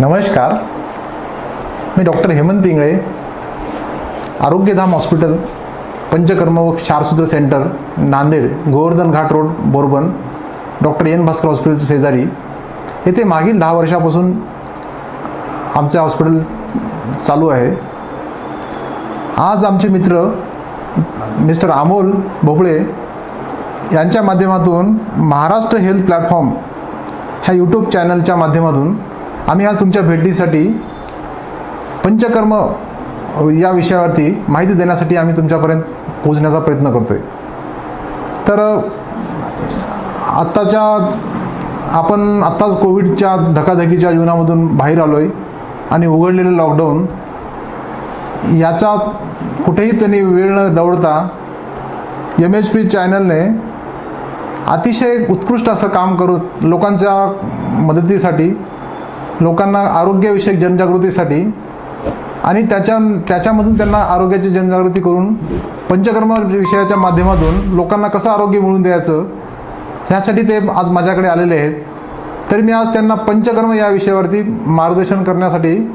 नमस्कार. मी doctor Hemant Ingale Arogyadham hospital panchakarma व Ksharsutra centre Nanded Govardhan Ghat road Borban doctor N Bhaskar हॉस्पिटलचे शेजारी. येथे मागील दहा वर्षापासून आमचे हॉस्पिटल चालू आहे. आज आमचे मित्र मिस्टर अमोल भोपळे यांच्या माध्यमातून महाराष्ट्र हेल्थ प्लॅटफॉर्म ह्या यूट्यूब चॅनलच्या माध्यमातून आम्ही आज तुमच्या भेटीसाठी पंचकर्म या विषयावरती माहिती देण्यासाठी आम्ही तुमच्यापर्यंत पोहोचण्याचा प्रयत्न करतो आहे तर आत्ताच्या आपण आत्ताच कोविडच्या धकाधकीच्या जीवनामधून बाहेर आलो आहे आणि उघडलेलं लॉकडाऊन याचा कुठेही त्यांनी वेळ न दवडता एम एच पी चॅनलने अतिशय उत्कृष्ट असं काम करून लोकांच्या मदतीसाठी लोकांना आरोग्यविषयक जनजागृतीसाठी आणि त्याच्या त्याच्यामधून त्यांना आरोग्याची जनजागृती करून पंचकर्म विषयाच्या माध्यमातून लोकांना कसं आरोग्य मिळवून द्यायचं ह्यासाठी ते आज माझ्याकडे आलेले आहेत. तरी मी आज त्यांना पंचकर्म या विषयावरती मार्गदर्शन करण्यासाठी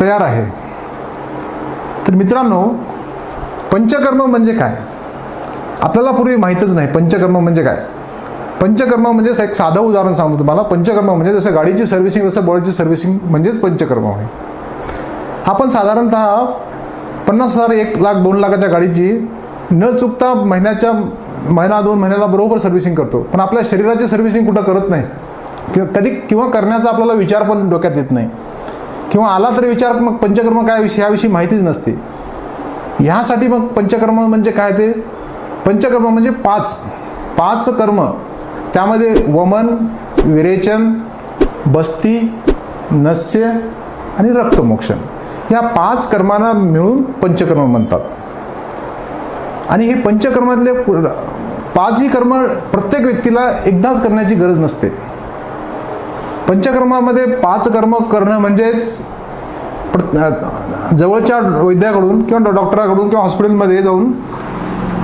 तयार आहे. तर मित्रांनो पंचकर्म म्हणजे काय? आपल्याला पूर्वी माहीतच नाही पंचकर्म म्हणजे काय. पंचकर्म म्हणजे एक साधं उदाहरण सांगतो तुम्हाला. पंचकर्म म्हणजे जसं गाडीची सर्व्हिसिंग जसं बॉडीची सर्व्हिसिंग म्हणजेच पंचकर्म आहे आपण साधारणतः पन्नास हजार एक लाख दोन लाखाच्या गाडीची न चुकता महिन्याच्या महिना दोन महिन्याला बरोबर सर्व्हिसिंग करतो. पण आपल्या शरीराची सर्व्हिसिंग कुठं करत नाही. किंवा कधी किंवा करण्याचा आपल्याला विचार पण डोक्यात येत नाही. किंवा आला तरी विचार मग पंचकर्म काय विषय याविषयी माहितीच नसते. ह्यासाठी मग पंचकर्म म्हणजे काय ते? पंचकर्म म्हणजे पाच. पाच कर्म. त्यामध्ये वमन विरेचन बस्ती नस्य आणि रक्तमोक्षण. या पाच कर्मांना मिळून पंचकर्म म्हणतात. आणि हे पंचकर्मातले पाचही कर्म प्रत्येक व्यक्तीला एकदाच करण्याची गरज नसते. पंचकर्मामध्ये पाच कर्म करणं म्हणजेच प्र- जवळच्या वैद्याकडून किंवा डॉक्टराकडून किंवा हॉस्पिटलमध्ये जाऊन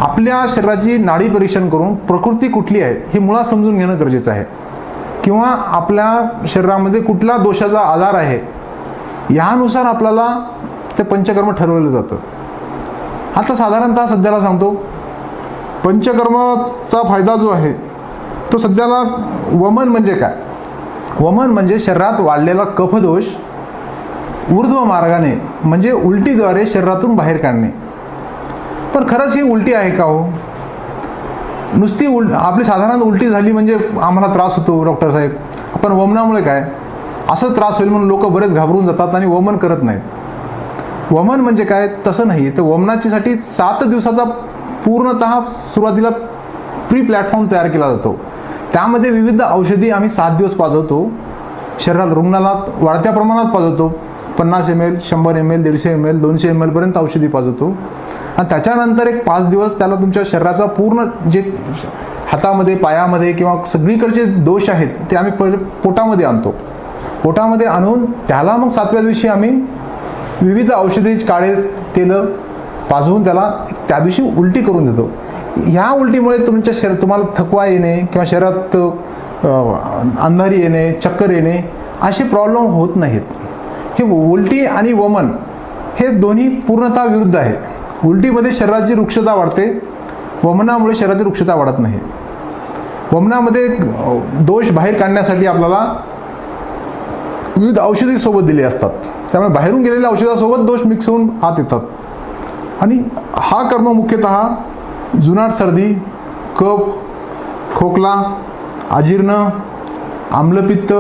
आपल्या शरीराची नाडी परीक्षण करून प्रकृती कुठली आहे हे मुळात समजून घेणं गरजेचं आहे. किंवा आपल्या शरीरामध्ये कुठला दोषाचा आधार आहे ह्यानुसार आपल्याला ते पंचकर्म ठरवलं जातं. आता साधारणतः सध्याला सांगतो. पंचकर्माचा फायदा जो आहे तो सध्याला वमन म्हणजे काय? वमन म्हणजे शरीरात वाढलेला कफदोष ऊर्ध्व मार्गाने म्हणजे उलटीद्वारे शरीरातून बाहेर काढणे. पण खरंच ही उलटी आहे का हो? नुसती उल आपली साधारण उलटी झाली म्हणजे आम्हाला त्रास होतो डॉक्टर साहेब. पण वमनामुळे काय? असं त्रास होईल म्हणून लोक बरेच घाबरून जातात आणि वमन करत नाहीत. वमन म्हणजे काय? तसं नाही. तर वमनाचीसाठी सात दिवसाचा पूर्णत सुरुवातीला प्री प्लॅटफॉर्म तयार केला जातो. त्यामध्ये विविध औषधी आम्ही सात दिवस पाजवतो. शरीरात रुग्णाला वाढत्या प्रमाणात पाजवतो. पन्नास एम एल शंभर एम एल दीडशे एम एल दोनशे एम एलपर्यंत औषधी पाजवतो. आणि त्याच्यानंतर एक पाच दिवस त्याला तुमच्या शरीराचा पूर्ण जे हातामध्ये पायामध्ये किंवा सगळीकडचे दोष आहेत ते आम्ही पहिले पोटामध्ये आणतो. पोटामध्ये आणून त्याला मग सातव्या दिवशी आम्ही विविध औषधी काळे तेलं पाजवून त्याला त्या दिवशी उलटी करून देतो. ह्या उलटीमुळे तुमच्या शरीर तुम्हाला थकवा येणे किंवा शरीरात अंधारी येणे चक्कर येणे असे प्रॉब्लेम होत नाहीत. हे उलटी आणि वमन हे दोन्ही पूर्णतः विरुद्ध आहे. उलटीमध्ये शरीराची वृक्षता वाढते वमनामुळे शरीराची वृक्षता वाढत नाही. वमनामध्ये दोष बाहेर काढण्यासाठी आपल्याला विविध औषधी सोबत दिले असतात. त्यामुळे बाहेरून गेलेल्या औषधासोबत दोष मिक्स होऊन आत येतात. आणि हा कर्म मुख्यतः जुनाट सर्दी कफ खोकला अजीर्ण आम्लपित्त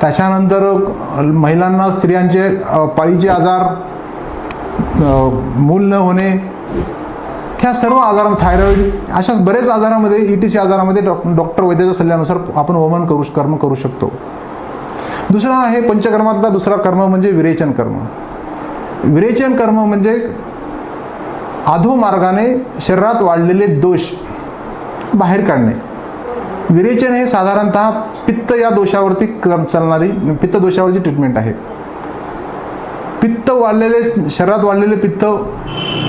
त्याच्यानंतर महिलांना स्त्रियांचे पाळीचे आजार मूल न होणे ह्या सर्व आजार थायरॉईड अशाच बरेच आजारामध्ये ई टी सी आजारामध्ये डॉ डॉक्टर वैद्याच्या सल्ल्यानुसार आपण वमन करू कर्म करू शकतो. दुसरा आहे पंचकर्मातला दुसरा कर्म म्हणजे विरेचन कर्म. विरेचन कर्म म्हणजे अधोमार्गाने शरीरात वाढलेले दोष बाहेर काढणे. विरेचन हे साधारणतः पित्त या दोषावरती चालणारी पित्त दोषावरची ट्रीटमेंट आहे. पित्त वाढलेले शरीरात वाढलेले पित्त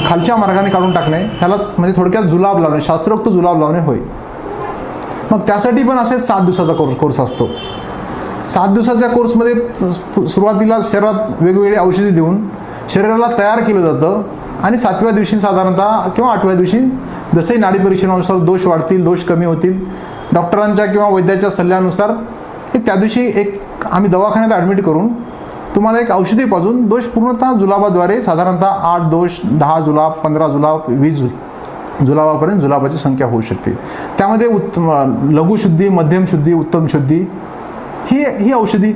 खालच्या मार्गाने काढून टाकणे ह्यालाच म्हणजे थोडक्यात जुलाब लावणे शास्त्रोक्त जुलाब लावणे होय. मग त्यासाठी पण असे सात दिवसाचा कोर्स कोर्स असतो. सात दिवसाच्या कोर्समध्ये सुरुवातीला शरीरात वेगवेगळी औषधी देऊन शरीराला तयार केलं जातं आणि सातव्या दिवशी साधारणतः किंवा आठव्या दिवशी जसंही नाडी परीक्षणानुसार दोष वाढतील दोष कमी होतील डॉक्टरांच्या किंवा वैद्याच्या सल्ल्यानुसार हे त्या दिवशी एक आम्ही दवाखान्यात ॲडमिट करून तुम्हाला एक औषधीपासून दोष पूर्णतः जुलाबाद्वारे साधारणतः आठ दोष दहा जुलाब पंधरा जुलाब वीस जुलाबापर्यंत जुलाबाची संख्या होऊ शकते. त्यामध्ये उत्तम लघुशुद्धी मध्यम शुद्धी उत्तम शुद्धी ही ही औषधी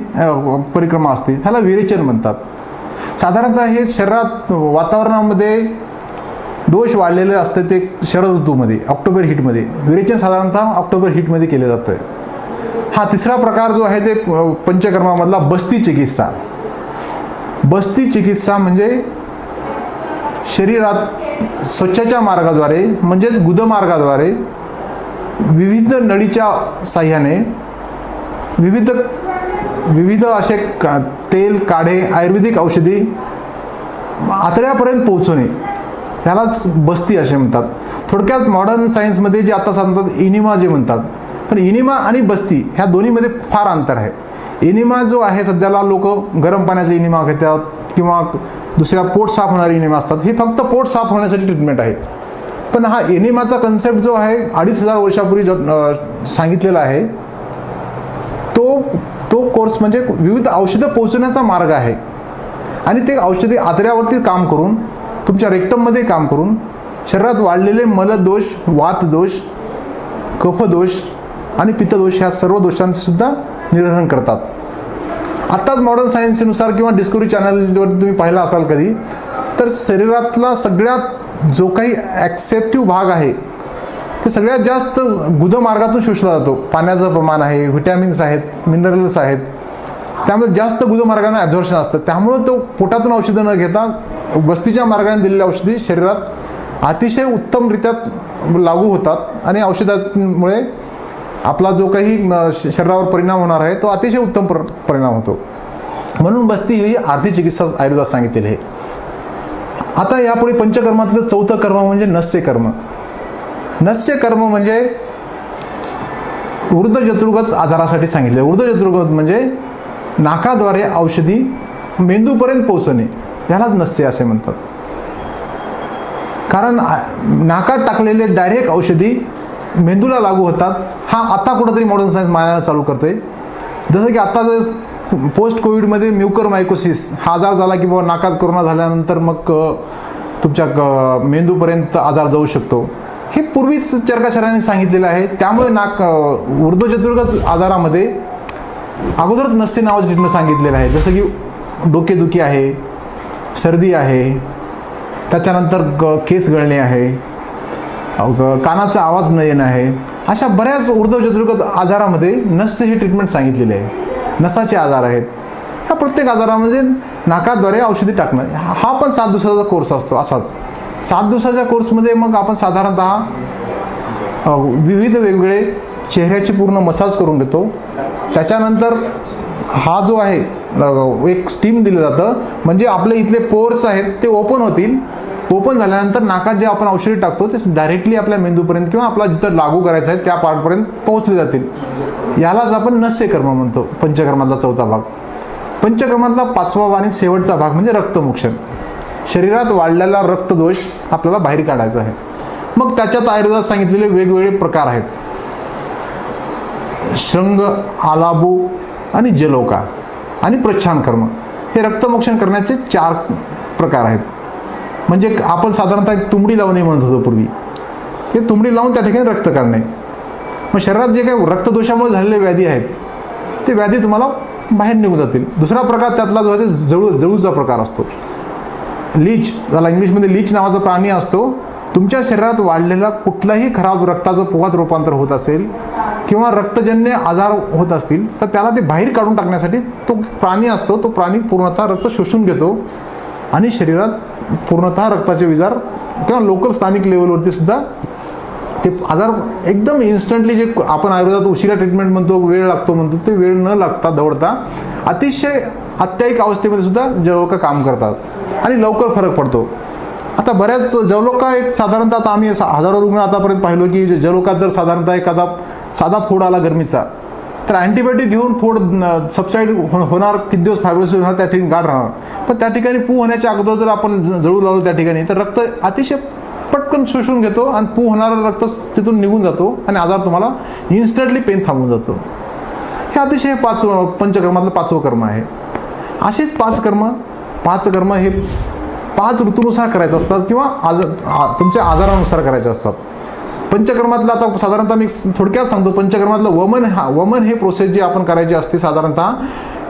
परिक्रमा असते. ह्याला विरेचन म्हणतात. साधारणतः हे शरीरात वातावरणामध्ये दोष वाढलेले असते ते शरद ऋतूमध्ये ऑक्टोबर हीटमध्ये. विरेचन साधारणतः ऑक्टोबर हिटमध्ये केलं जातं हा तिसरा प्रकार जो आहे ते पंचकर्मामधला बस्ती चिकित्सा. बस्ती चिकित्सा म्हणजे शरीरात स्वच्छच्या मार्गाद्वारे म्हणजेच गुदमार्गाद्वारे विविध नळीच्या साह्याने विविध विविध असे का तेल काढे आयुर्वेदिक औषधी आतड्यापर्यंत पोहोचवणे. ह्यालाच बस्ती असे म्हणतात. थोडक्यात मॉडर्न सायन्समध्ये जे आता सांगतात इनिमा जे म्हणतात. पण इनिमा आणि बस्ती ह्या दोन्हीमध्ये फार अंतर आहे. इनिमा जो आहे सध्याला लोक गरम पाण्याचा इनिमा घेतात किंवा दुसऱ्या पोट साफ होणारे इनिमा असतात हे फक्त पोट साफ होण्यासाठी ट्रीटमेंट आहेत. पण हा एनिमाचा कन्सेप्ट जो आहे अडीच हजार वर्षापूर्वी सांगितलेला आहे तो तो कोर्स म्हणजे विविध औषधं पोहोचवण्याचा मार्ग आहे. आणि ते औषधी आतड्यावरती काम करून तुमच्या रेक्टममध्ये काम करून शरीरात वाढलेले मलदोष वातदोष कफदोष आणि पित्तदोष ह्या सर्व दोषांसुद्धा निर्हरण करतात. आत्ताच मॉडर्न सायन्सनुसार किंवा डिस्कवरी चॅनलवर तुम्ही पाहिला असाल कधी तर शरीरातला सगळ्यात जो काही ॲक्सेप्टिव्ह भाग आहे ते सगळ्यात जास्त गुदमार्गातून शोषला जातो. पाण्याचं प्रमाण आहे व्हिटॅमिन्स आहेत मिनरल्स आहेत. त्यामुळे जास्त गुदमार्गाने ॲब्झॉर्शन असतं. त्यामुळं तो पोटातून औषधं न घेता बस्तीच्या मार्गाने दिलेली औषधी शरीरात अतिशय उत्तमरित्या लागू होतात आणि औषधामुळे आपला जो काही शरीरावर परिणाम होणार आहे तो अतिशय उत्तम पर- परिणाम होतो. म्हणून बस्ती ही आर्थिक चिकित्सा आयुर्वेदात सांगितलेली आहे. आता यापुढे पंचकर्मातलं चौथं कर्म म्हणजे नस्य कर्म. नस्य कर्म म्हणजे वृद्धजत्रुगत आजारासाठी सांगितले. वृद्धजत्रुगत म्हणजे नाकाद्वारे औषधी मेंदूपर्यंत पोहोचणे. यालाच नस्य असे म्हणतात. कारण नाकात टाकलेले डायरेक्ट औषधी मेंदूला लागू होतात. हा आता कुठंतरी मॉडर्न सायन्स मानायला चालू करते जसं की आता जर पोस्ट कोविडमध्ये म्युकर मायकोसिस हा आजार झाला की बाबा नाकात कोरोना झाल्यानंतर मग तुमच्या क- मेंदूपर्यंत आजार जाऊ शकतो. हे पूर्वीच चरकाशराने सांगितलेलं आहे. त्यामुळे नाक वृद्धचतुर्गत आजारामध्ये अगोदरच नसते नावाचं ट्रीटमेंट सांगितलेलं आहे. जसं की डोकेदुखी आहे सर्दी आहे त्याच्यानंतर ग केस गळणे आहे. कानाचा आवाज न येणं आहे. अशा बऱ्याच ऊर्ध्वचतुर्गत आजारामध्ये नस्य हे ट्रीटमेंट सांगितलेले आहे. नसाचे आजार आहेत. ह्या प्रत्येक आजारामध्ये नाकाद्वारे औषधी टाकणं हा पण सात दिवसाचा कोर्स असतो असाच. सात दिवसाच्या कोर्समध्ये मग आपण साधारणतः विविध वेगवेगळे चेहऱ्याची पूर्ण मसाज करून घेतो त्याच्यानंतर हा जो आहे एक स्टीम दिलं जातं. म्हणजे आपले इथले पोर्स आहेत ते ओपन होतील. ओपन झाल्यानंतर नाकात जे आपण औषधी टाकतो ते डायरेक्टली आपल्या मेंदूपर्यंत किंवा आपला जिथं लागू करायचं आहे त्या पार्टपर्यंत पोहोचले जातील. यालाच आपण नस्यकर्म म्हणतो पंचकर्मातला चौथा भाग. पंचकर्मातला पाचवा आणि शेवटचा भाग म्हणजे रक्तमोक्षण. शरीरात वाढलेला रक्तदोष आपल्याला बाहेर काढायचा आहे. मग त्याच्यात आयुर्वेदात सांगितलेले वेगवेगळे प्रकार आहेत. श्रंग आलाबू आणि जलोका आणि प्रच्छान कर्म. हे रक्तमोक्षण करण्याचे चार प्रकार आहेत. म्हणजे आपण साधारणतः एक तुंबडी लावणे म्हणत होतो पूर्वी. हे तुंबडी लावून त्या ठिकाणी रक्त काढणे. मग शरीरात जे काही रक्तदोषामुळे झालेले व्याधी आहेत ते व्याधी तुम्हाला बाहेर निघून जातील. दुसरा प्रकार त्यातला जो आहे ते जळू जळूचा प्रकार असतो. लीच त्याला इंग्लिशमध्ये लीच नावाचा प्राणी असतो तुमच्या शरीरात वाढलेला कुठलाही खराब रक्ताचं पोहात रूपांतर होत असेल किंवा रक्तजन्य आजार होत असतील तर त्याला ते बाहेर काढून टाकण्यासाठी तो प्राणी असतो तो प्राणी पूर्णतः रक्त शोषून घेतो आणि शरीरात पूर्णतः रक्ताचे विजार किंवा लोकल स्थानिक लेवलवरती सुद्धा ते आजार एकदम इन्स्टंटली जे आपण आयुर्वेदात उशिरा ट्रीटमेंट म्हणतो वेळ लागतो म्हणतो ते वेळ न लागता दौडता अतिशय अत्यायिक अवस्थेमध्ये सुद्धा जवळका काम करतात आणि लवकर फरक पडतो. आता बऱ्याच जवलोका एक साधारणतः आता आम्ही हजारो रुग्ण आतापर्यंत पाहिलो की जे जवलोकात जर साधारणतः एखादा साधा फोड आला गरमीचा तर अँटीबायोटिक घेऊन फोड सबसाईड हो-, होणार किती दिवस फायब्रोसिस होणार त्या ठिकाणी गाठ राहणार. पण त्या ठिकाणी पू होण्याच्या अगोदर जर आपण ज- जळू लावलो त्या ठिकाणी तर रक्त अतिशय पटकन शोषून घेतो आणि पू होणारा रक्त तिथून निघून जातो आणि आजार तुम्हाला इन्स्टंटली पेन थांबून जातो. हे अतिशय पाच पंचकर्मातलं पाचवं कर्म आहे. असेच पाच कर्म पाच कर्म हे पाच ऋतूनुसार करायचे असतात किंवा आज तुमच्या आजारानुसार करायचे असतात. पंचकर्मातलं आता साधारणतः मी थोडक्यात सांगतो पंचकर्मातलं वमन हा वमन हे प्रोसेस जी आपण करायची असते साधारणतः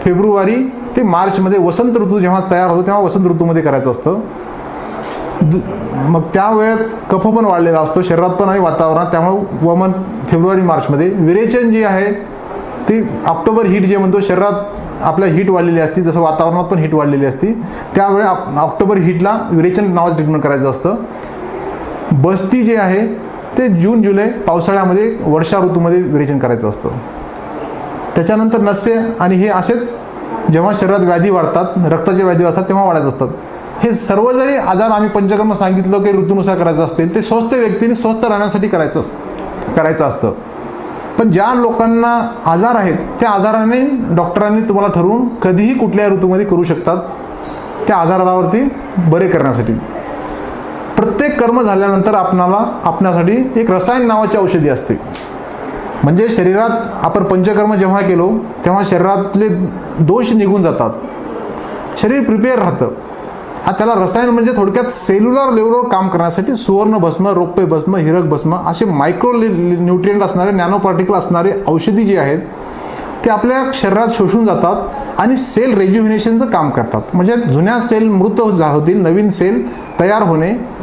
फेब्रुवारी ते मार्चमध्ये वसंत ऋतू जेव्हा तयार होतो तेव्हा वसंत ऋतूमध्ये करायचं असतं. दु- मग त्या वेळेत कफ पण वाढलेला असतो शरीरात पण आहे वातावरणात त्यामुळे वमन फेब्रुवारी मार्चमध्ये. विरेचन जी आहे ती ऑक्टोबर हीट जे म्हणतो शरीरात आपल्या हीट वाढलेली असते जसं वातावरणात पण हीट वाढलेली असते त्यावेळे ऑक्टोबर हीटला विरेचन नावाचं ट्रीटमेंट करायचं असतं. बस्ती जे आहे ते जून जुलै पावसाळ्यामध्ये वर्षा ऋतूमध्ये विरेचन करायचं असतं. त्याच्यानंतर नस्य आणि हे असेच जेव्हा शरीरात व्याधी वाढतात रक्ताचे व्याधी वाढतात तेव्हा वाढत असतात. हे सर्व जरी आजार आम्ही पंचकर्म सांगितलं की ऋतूनुसार करायचं असतील ते स्वस्थ व्यक्तीने स्वस्थ राहण्यासाठी करायचं असतं करायचं असतं. पण ज्या लोकांना आजार आहेत त्या आजाराने डॉक्टरांनी तुम्हाला ठरवून कधीही कुठल्या ऋतूमध्ये करू शकतात त्या आजारावरती बरे करण्यासाठी. प्रत्येक कर्म झाल्यानंतर आपणाला आपणासाठी एक रसायन नावाची औषधी असते. म्हणजे शरीरात आपण पंचकर्म जेव्हा केलो तेव्हा शरीरातले दोष निघून जातात. शरीर प्रिपेअर राहतं. हा त्याला रसायन म्हणजे थोडक्यात सेल्युलर लेवलवर काम करण्यासाठी सुवर्ण भस्म रोपे भस्म हिरक भस्म असे मायक्रो न्यूट्रियंट असणारे नॅनो पार्टिकल असणारे औषधी जी आहेत ते आपल्या शरीरात शोषून जातात आणि सेल रेज्युव्हिनेशनचं काम करतात. म्हणजे जुन्या सेल मृत जा- होतील नवीन सेल तयार होणे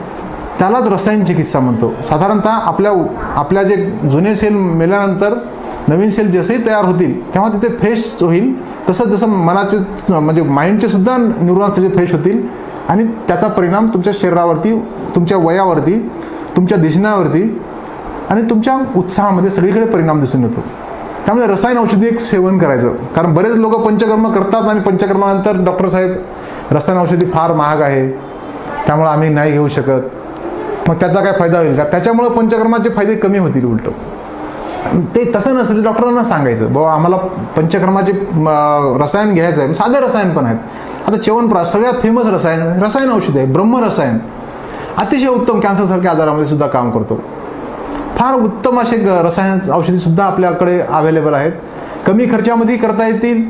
त्यालाच रसायन चिकित्सा म्हणतो. साधारणतः आपल्या आपल्या जे जुने सेल मेल्यानंतर नवीन सेल जसेही तयार होतील तेव्हा तिथे फ्रेश होईल. तसं जसं मनाचे म्हणजे माइंडचे सुद्धा न्यूरॉन्स त्याचे फ्रेश होतील. आणि त्याचा परिणाम तुमच्या शरीरावरती तुमच्या वयावरती तुमच्या दिसण्यावरती आणि तुमच्या उत्साहामध्ये सगळीकडे परिणाम दिसून येतो. त्यामुळे रसायन औषधी एक सेवन करायचं. कारण बरेच लोक पंचकर्म करतात आणि पंचकर्मानंतर डॉक्टर साहेब रसायन औषधी फार महाग आहे. त्यामुळे आम्ही नाही घेऊ शकत. मग त्याचा काय फायदा होईल? का त्याच्यामुळं पंचकर्माचे फायदे कमी होतील उलट. ते तसं नसेल डॉक्टरांना सांगायचं बाबा आम्हाला पंचकर्माचे रसायन घ्यायचं आहे. साधं रसायन पण आहेत. आता च्यवनप्राश सगळ्यात फेमस रसायन रसायन औषध आहे ब्रह्मरसायन अतिशय उत्तम कॅन्सरसारख्या आजारामध्ये सुद्धा काम करतो. फार उत्तम असे रसायन औषधीसुद्धा आपल्याकडे अवेलेबल आहेत. कमी खर्चामध्ये करता येतील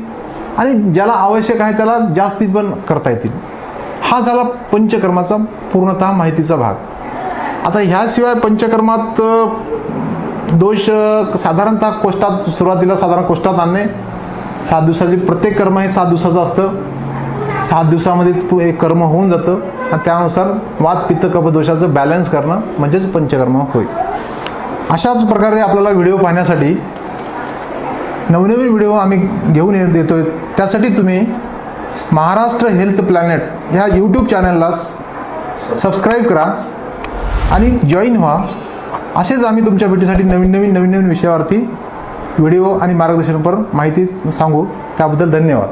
आणि ज्याला आवश्यक आहे त्याला जास्तीत पण करता येतील. हा झाला पंचकर्माचा पूर्णतः माहितीचा भाग. आता ह्याशिवाय पंचकर्मात दोष साधारणतः कोष्टात सुरुवातीला साधारण कोष्टात आणणे सात दिवसाचे प्रत्येक कर्म हे सात दिवसाचं असतं. सात दिवसामध्ये तू एक कर्म होऊन जातं आणि त्यानुसार वात पित्त कपदोषाचं बॅलन्स करणं म्हणजेच पंचकर्म होईल अशाच प्रकारे आपल्याला व्हिडिओ पाहण्यासाठी नवनवीन व्हिडिओ आम्ही घेऊन येत त्यासाठी तुम्ही महाराष्ट्र हेल्थ प्लॅनेट ह्या यूट्यूब चॅनलला सबस्क्राईब करा. आणि जॉईन व्हा. असेच आम्ही तुमच्या भेटीसाठी नवीन नवीन नवीन नवीन विषयावरती व्हिडिओ आणि मार्गदर्शनपर माहिती सांगू. त्याबद्दल धन्यवाद.